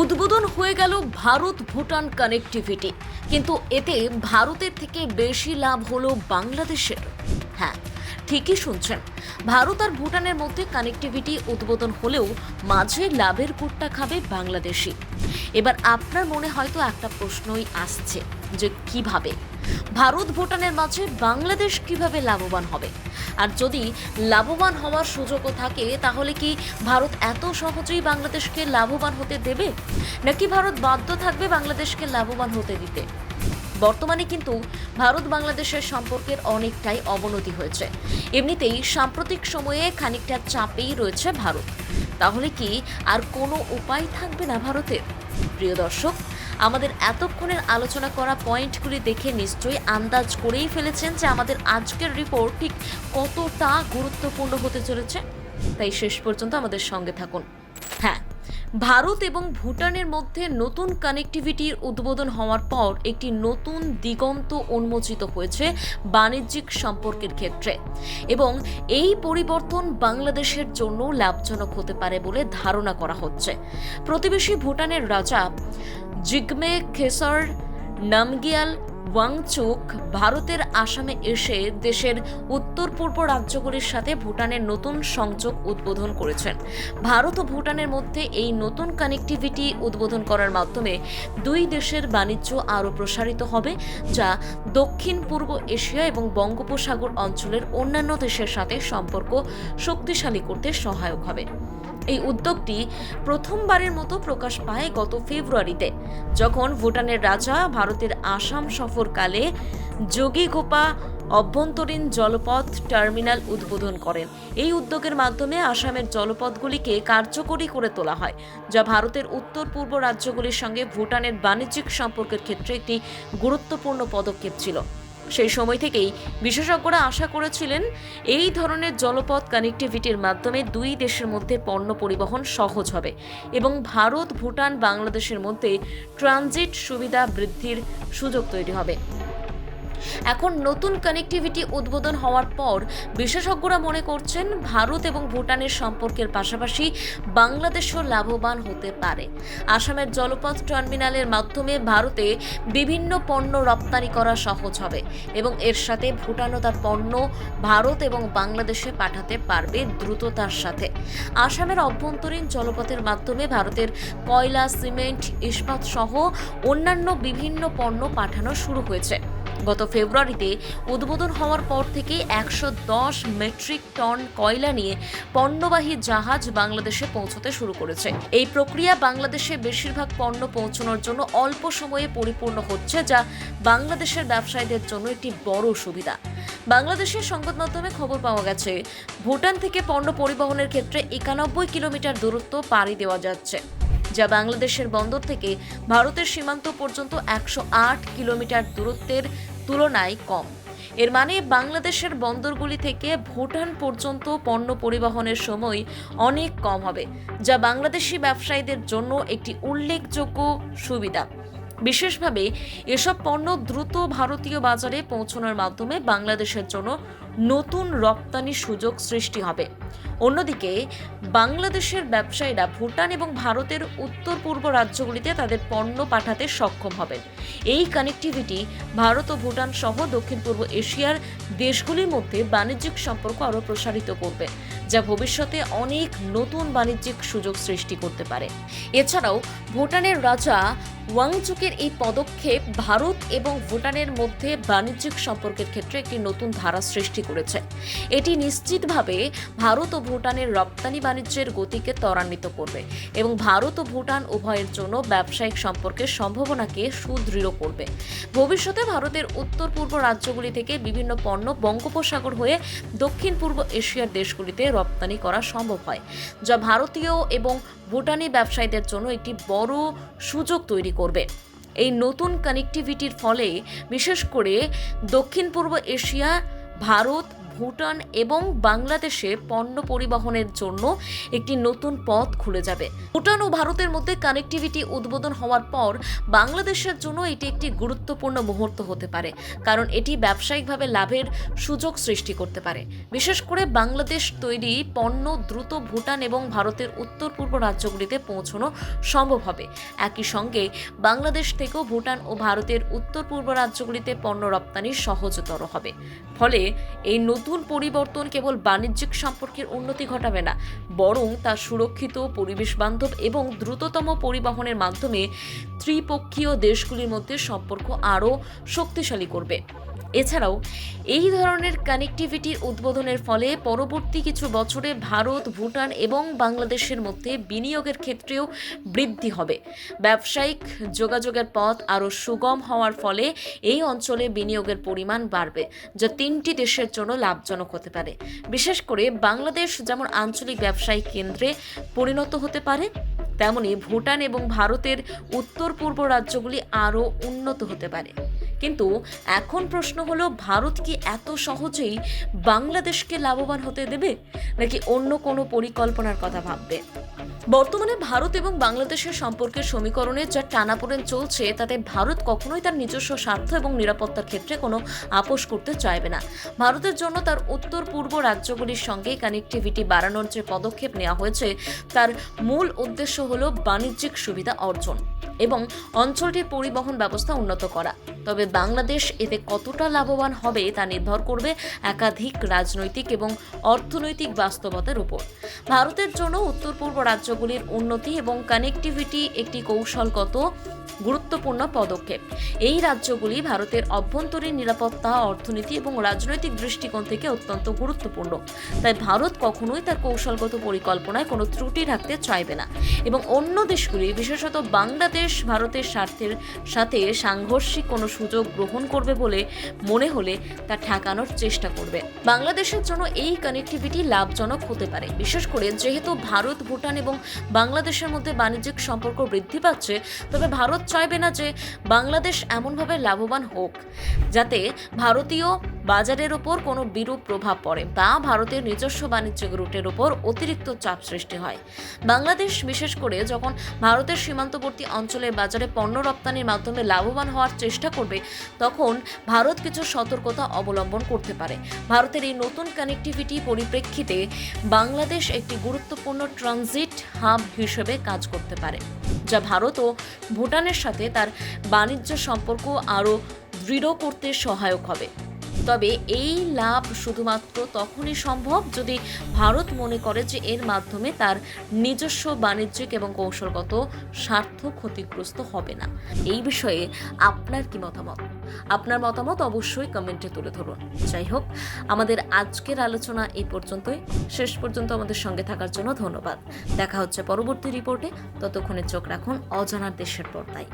উদ্বোধন হয়ে গেল ভারত ভুটান কানেক্টিভিটি কিন্তু এতে ভারতের থেকে বেশি লাভ হলো বাংলাদেশের। হ্যাঁ ঠিকই শুনছেন। ভারত আর ভুটানের মধ্যে কানেক্টিভিটি উদ্বোধন হলেও মাঝে লাভের কুটটা খাবে বাংলাদেশি এবার আপনার মনে হয়তো একটা প্রশ্নই আসছে যে কীভাবে? ভারত ভুটানের মাঝে বাংলাদেশ কীভাবে লাভবান হবে? আর যদি লাভবান হওয়ার সুযোগও থাকে, তাহলে কি ভারত এত সহজেই বাংলাদেশকে লাভবান হতে দেবে? নাকি ভারত বাধ্য থাকবে বাংলাদেশকে লাভবান হতে দিতে? বর্তমানে কিন্তু ভারত বাংলাদেশের সম্পর্কের অনেকটাই অবনতি হয়েছে। এমনিতেই সাম্প্রতিক সময়ে খানিকটা চাপেই রয়েছে ভারত। তাহলে কি আর কোনো উপায় থাকবে না ভারতের? প্রিয় দর্শক আমাদের এতক্ষণের আলোচনা করা পয়েন্টগুলি দেখে নিশ্চয়ই আন্দাজ করেই ফেলেছেন যে আমাদের আজকের রিপোর্ট ঠিক কতটা গুরুত্বপূর্ণ হতে চলেছে। তাই শেষ পর্যন্ত আমাদের সঙ্গে থাকুন। হ্যাঁ ভারত এবং ভুটানের মধ্যে নতুন কানেক্টিভিটির উদ্বোধন হওয়ার পর একটি নতুন দিগন্ত উন্মোচিত হয়েছে বাণিজ্যিক সম্পর্কের ক্ষেত্রে এবং এই পরিবর্তন বাংলাদেশের জন্য লাভজনক হতে পারে বলে ধারণা করা হচ্ছে। প্রতিবেশী ভুটানের রাজা জিগমে খেসর, নামগিয়াল, ওয়াংচুক ভারতের আসামে এসে দেশের উত্তর পূর্ব রাজ্যগুলির সাথে ভুটানের নতুন সংযোগ উদ্বোধন করেছেন। ভারত ও ভুটানের মধ্যে এই নতুন কানেক্টিভিটি উদ্বোধন করার মাধ্যমে দুই দেশের বাণিজ্য আরও প্রসারিত হবে, যা দক্ষিণ পূর্ব এশিয়া এবং বঙ্গোপসাগর অঞ্চলের অন্যান্য দেশের সাথে সম্পর্ক শক্তিশালী করতে সহায়ক হবে। এই উদ্যোগটি প্রথমবারের মতো প্রকাশ পায় গত ফেব্রুয়ারিতে, যখন ভুটানের রাজা ভারতের আসাম সফরকালে যোগীগোপা অভ্যন্তরীণ জলপথ টার্মিনাল উদ্বোধন করেন। এই উদ্যোগের মাধ্যমে আসামের জলপথগুলিকে কার্যকরী করে তোলা হয়, যা ভারতের উত্তর পূর্ব রাজ্যগুলির সঙ্গে ভুটানের বাণিজ্যিক সম্পর্কের ক্ষেত্রে একটি গুরুত্বপূর্ণ পদক্ষেপ ছিল। সেই সময় থেকেই বিশেষজ্ঞরা আশা করেছিলেন এই ধরনের জলপথ কানেক্টিভিটির মাধ্যমে দুই দেশের মধ্যে পণ্য পরিবহন সহজ হবে এবং ভারত, ভুটান, বাংলাদেশের মধ্যে ট্রানজিট সুবিধা বৃদ্ধির সুযোগ তৈরি হবে। এখন নতুন কানেক্টিভিটি উদ্বোধন হওয়ার পর বিশেষজ্ঞরা মনে করছেন ভারত এবং ভুটানের সম্পর্কের পাশাপাশি বাংলাদেশও লাভবান হতে পারে। আসামের জলপথ টার্মিনালের মাধ্যমে ভারতে বিভিন্ন পণ্য রপ্তানি করা সহজ হবে এবং এর সাথে ভুটানও তার পণ্য ভারত এবং বাংলাদেশে পাঠাতে পারবে দ্রুততার সাথে। আসামের অভ্যন্তরীণ জলপথের মাধ্যমে ভারতের কয়লা, সিমেন্ট, ইস্পাত সহ অন্যান্য বিভিন্ন পণ্য পাঠানো শুরু হয়েছে। গত ফেব্রুয়ারিতে উদ্বোধন হওয়ার পর থেকে একশো দশ মেট্রিক টন কয়লা নিয়ে পণ্যবাহী জাহাজ বাংলাদেশে পৌঁছতে শুরু করেছে। এই প্রক্রিয়া বাংলাদেশে বেশিরভাগ পণ্য পৌঁছানোর জন্য অল্প সময়ে পরিপূর্ণ হচ্ছে, যা বাংলাদেশের ব্যবসায়ীদের জন্য একটি বড় সুবিধা। বাংলাদেশের সংবাদ মাধ্যমে খবর পাওয়া গেছে, ভুটান থেকে পণ্য পরিবহনের ক্ষেত্রে একানব্বই কিলোমিটার দূরত্ব পাড়ি দেওয়া যাচ্ছে। যা বাংলাদেশের বন্দর থেকে ভারতের সীমান্ত পর্যন্ত একশো আট কিলোমিটার দূরত্বের তুলনায় কম। এর মানে বাংলাদেশের বন্দরগুলি থেকে ভুটান পর্যন্ত পণ্য পরিবহনের সময় অনেক কম হবে, যা বাংলাদেশি ব্যবসায়ীদের জন্য একটি উল্লেখযোগ্য সুবিধা। বিশেষভাবে এসব পণ্য দ্রুত ভারতীয় বাজারে পৌঁছানোর মাধ্যমে বাংলাদেশের জন্য নতুন রপ্তানি সুযোগ সৃষ্টি হবে। অন্যদিকে, বাংলাদেশের ব্যবসায়ীরা ভুটান এবং ভারতের উত্তর পূর্ব রাজ্যগুলিতে তাদের পণ্য পাঠাতে সক্ষম হবেন। এই কানেক্টিভিটি ভারত ও ভুটান সহ দক্ষিণ পূর্ব এশিয়ার দেশগুলির মধ্যে বাণিজ্যিক সম্পর্ক আরও প্রসারিত করবে, যা ভবিষ্যতে অনেক নতুন বাণিজ্যিক সুযোগ সৃষ্টি করতে পারে। এছাড়াও, ভুটানের রাজা ওয়াংচুকের এই পদক্ষেপ ভারত এবং ভুটানের মধ্যে বাণিজ্যিক সম্পর্কের ক্ষেত্রে একটি নতুন ধারা সৃষ্টি করেছে। এটি নিশ্চিতভাবে ভারত ও ভুটানের রপ্তানি বাণিজ্যের গতিকে ত্বরান্বিত করবে এবং ভারত ও ভুটান উভয়ের জন্য ব্যবসায়িক সম্পর্কের সম্ভাবনাকে সুদৃঢ় করবে। ভবিষ্যতে ভারতের উত্তর পূর্ব রাজ্যগুলি থেকে বিভিন্ন পণ্য বঙ্গোপসাগর হয়ে দক্ষিণ পূর্ব এশিয়ার দেশগুলিতে রপ্তানি করা সম্ভব হয়, যা ভারতীয় এবং ভুটানি ব্যবসায়ীদের জন্য একটি বড় সুযোগ তৈরি করবে। এই নতুন কানেকটিভিটির ফলে বিশেষ করে দক্ষিণ পূর্ব এশিয়া, ভারত ভুটান এবং বাংলাদেশে পণ্য পরিবহনের জন্য একটি নতুন পথ খুলে যাবে। ভুটান ও ভারতের মধ্যে কানেক্টিভিটি উদ্বোধন হওয়ার পর বাংলাদেশের জন্য এটি একটি গুরুত্বপূর্ণ মুহূর্ত হতে পারে, কারণ এটি ব্যবসায়িকভাবে লাভের সুযোগ সৃষ্টি করতে পারে। বিশেষ করে বাংলাদেশ তৈরি পণ্য দ্রুত ভুটান এবং ভারতের উত্তর পূর্ব রাজ্যগুলিতে পৌঁছানো সম্ভব হবে। একই সঙ্গে বাংলাদেশ থেকেও ভুটান ও ভারতের উত্তর পূর্ব রাজ্যগুলিতে পণ্য রপ্তানি সহজতর হবে। ফলে এই নতুন পরিবর্তন কেবল বাণিজ্যিক সম্পর্কের উন্নতি ঘটাবে না, বরং তা সুরক্ষিত পরিবেশ বান্ধব এবং দ্রুততম পরিবহনের মাধ্যমে ত্রিপক্ষীয় দেশগুলির মধ্যে সম্পর্ক আরও শক্তিশালী করবে। এছাড়াও, এই ধরনের কানেক্টিভিটির উদ্বোধনের ফলে পরবর্তী কিছু বছরে ভারত, ভুটান এবং বাংলাদেশের মধ্যে বিনিয়োগের ক্ষেত্রেও বৃদ্ধি হবে। ব্যবসায়িক যোগাযোগের পথ আরও সুগম হওয়ার ফলে এই অঞ্চলে বিনিয়োগের পরিমাণ বাড়বে, যা তিনটি দেশের জন্য লাভজনক হতে পারে। বিশেষ করে বাংলাদেশ যেমন আঞ্চলিক ব্যবসায়িক কেন্দ্রে পরিণত হতে পারে, তেমনি ভুটান এবং ভারতের উত্তর পূর্ব রাজ্যগুলি আরও উন্নত হতে পারে। কিন্তু এখন প্রশ্ন হলো, ভারত কি এত সহজেই বাংলাদেশকে লাভবান হতে দেবে, নাকি অন্য কোনো পরিকল্পনার কথা ভাববে? বর্তমানে ভারত এবং বাংলাদেশের সম্পর্কের সমীকরণে যা টানাপোড়েন চলছে, তাতে ভারত কখনোই তার নিজস্ব স্বার্থ এবং নিরাপত্তার ক্ষেত্রে কোনো আপোষ করতে চাইবে না। ভারতের জন্য তার উত্তর পূর্ব রাজ্যগুলির সঙ্গে কানেক্টিভিটি বাড়ানোর যে পদক্ষেপ নেওয়া হয়েছে, তার মূল উদ্দেশ্য হল বাণিজ্যিক সুবিধা অর্জন এবং অঞ্চলটির পরিবহন ব্যবস্থা উন্নত করা। তবে বাংলাদেশ এতে কতটা লাভবান হবে তা নির্ভর করবে একাধিক রাজনৈতিক এবং অর্থনৈতিক বাস্তবতার উপর। ভারতের জন্য উত্তর পূর্ব রাজ্যগুলির উন্নতি এবং কানেক্টিভিটি একটি কৌশলগত গুরুত্বপূর্ণ পদক্ষেপ। এই রাজ্যগুলি ভারতের অভ্যন্তরীণ নিরাপত্তা, অর্থনীতি এবং রাজনৈতিক দৃষ্টিকোণ থেকে অত্যন্ত গুরুত্বপূর্ণ। তাই ভারত কখনোই তার কৌশলগত পরিকল্পনায় কোনো ত্রুটি রাখতে চাইবে না এবং অন্য দেশগুলি, বিশেষত বাংলাদেশ, ভারতের স্বার্থের সাথে সাংঘর্ষিক কোনো সুযোগ গ্রহণ করবে বলে মনে হলে তা ঠেকানোর চেষ্টা করবে। বাংলাদেশের জন্য এই কানেক্টিভিটি লাভজনক হতে পারে। বিশেষ করে যেহেতু ভারত, ভুটান এবং বাংলাদেশের মধ্যে বাণিজ্যিক সম্পর্ক বৃদ্ধি পাচ্ছে, তবে ভারত চাইবে না যে বাংলাদেশ এমনভাবে লাভবান হোক, যাতে ভারতীয় বাজারের ওপর কোনো বিরূপ প্রভাব পড়ে বা ভারতের নিজস্ব বাণিজ্যিক রুটের ওপর অতিরিক্ত চাপ সৃষ্টি হয়। বাংলাদেশ, বিশেষ করে যখন ভারতের সীমান্তবর্তী অঞ্চলের বাজারে পণ্য রপ্তানির মাধ্যমে লাভবান হওয়ার চেষ্টা করবে, তখন ভারত কিছু সতর্কতা অবলম্বন করতে পারে। ভারতের এই নতুন কানেক্টিভিটি পরিপ্রেক্ষিতে বাংলাদেশ একটি গুরুত্বপূর্ণ ট্রানজিট হাব হিসেবে কাজ করতে পারে, যা ভারত ও ভুটানের সাথে তার বাণিজ্য সম্পর্ক আরও দৃঢ় করতে সহায়ক হবে। তবে এই লাভ শুধুমাত্র তখনই সম্ভব যদি ভারত মনে করে যে এর মাধ্যমে তার নিজস্ব বাণিজ্যিক এবং কৌশলগত স্বার্থ ক্ষতিগ্রস্ত হবে না। এই বিষয়ে আপনার কি মতামত? আপনার মতামত অবশ্যই কমেন্টে তুলে ধরুন। যাই হোক, আমাদের আজকের আলোচনা এই পর্যন্তই। শেষ পর্যন্ত আমাদের সঙ্গে থাকার জন্য ধন্যবাদ। দেখা হচ্ছে পরবর্তী রিপোর্টে। ততক্ষণে চোখ রাখুন অজানার দেশের পর্দায়।